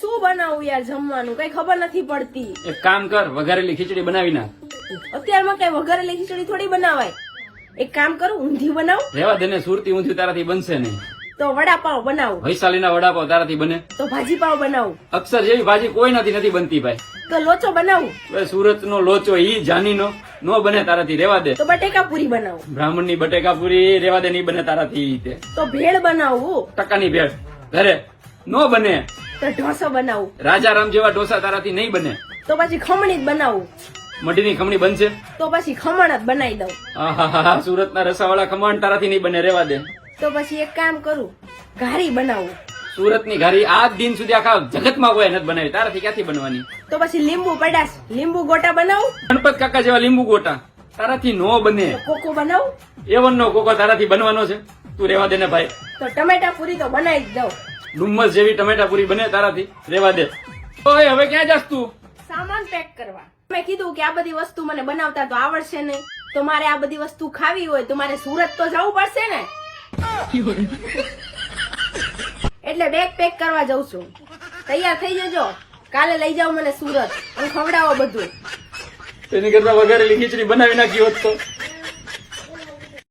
શું બનાવું યાર જમવાનું? કઈ ખબર નથી પડતી. એક કામ કર વઘારેલી ખીચડી બનાવી નાખ. અત્યારમાં કઈ વઘારેલી ખીચડી થોડી બનાવાય. એક કામ કરું ઊંધી બનાવું. રેવા દેને સુરતી ઊંધી તારાથી બનશે નહીં. તો વડાપાવ બનાવું. વૈશાલીના વડાપાવ તારાથી બને. તો ભાજી પાવ બનાવું. અક્ષર જેવી ભાજી કોઈ નથી નથી બનતી ભાઈ. તો લોચો બનાવું. સુરત નો લોચો ઈ જાનીનો. નો બને તારાથી રેવા દે. તો બટેકા પૂરી બનાવું. બ્રાહ્મણની બટેકા પૂરી રેવા દે નહીં બને તારાથી તો ભેળ બનાવું. ટકાની ભેળ. ઘરે. નો બને. તો ઢોસો બનાવું. રાજારામ જેવા ઢોસા તારાથી નહીં બને. તો પછી ખમણી જ બનાવું. મઢીની ખમણી બનશે? તો પછી ખમણ જ બનાવી દઉં. આહાહા, સુરતના રસાવાળા ખમણ તારાથી નહીં બને રેવા દે. તો પછી એક કામ કરું ઘારી બનાવું. સુરતની ઘારી આજ દિન સુધી આખા જગતમાં કોઈ નથી બનાવી. તારાથી ક્યાંથી બનવાની? તો પછી લીંબુ પડાશ. લીંબુ ગોટા બનાવું. ગણપત કાકા જેવા લીંબુ ગોટા તારાથી નો બને. કોકો બનાવું. એવન નો કોકો તારાથી બનવાનો છે. તું રેવા દે ને ભાઈ. તો ટમેટા પૂરી તો બનાવી જ દઉં. ડુમ્મસ જેવી ટમેટા પૂરી બને તારાથી. રેવા દે. ઓય હવે ક્યાં જાસ તું? સામાન પેક કરવા. મેં કીધું કે આ બધી વસ્તુ મને બનાવતા તો આવડશે નહીં. તો મારે આ બધી વસ્તુ ખાવી હોય તો મારે સુરત તો જવું પડશે ને? એટલે બેગ પેક કરવા જઉં છું. તૈયાર થઈ જજો. કાલે લઈ જાઓ મને સુરત. અને ખવડાવો બધું. એની કરતા વઘારેલી ખીચડી બનાવી નાખી હોત તો.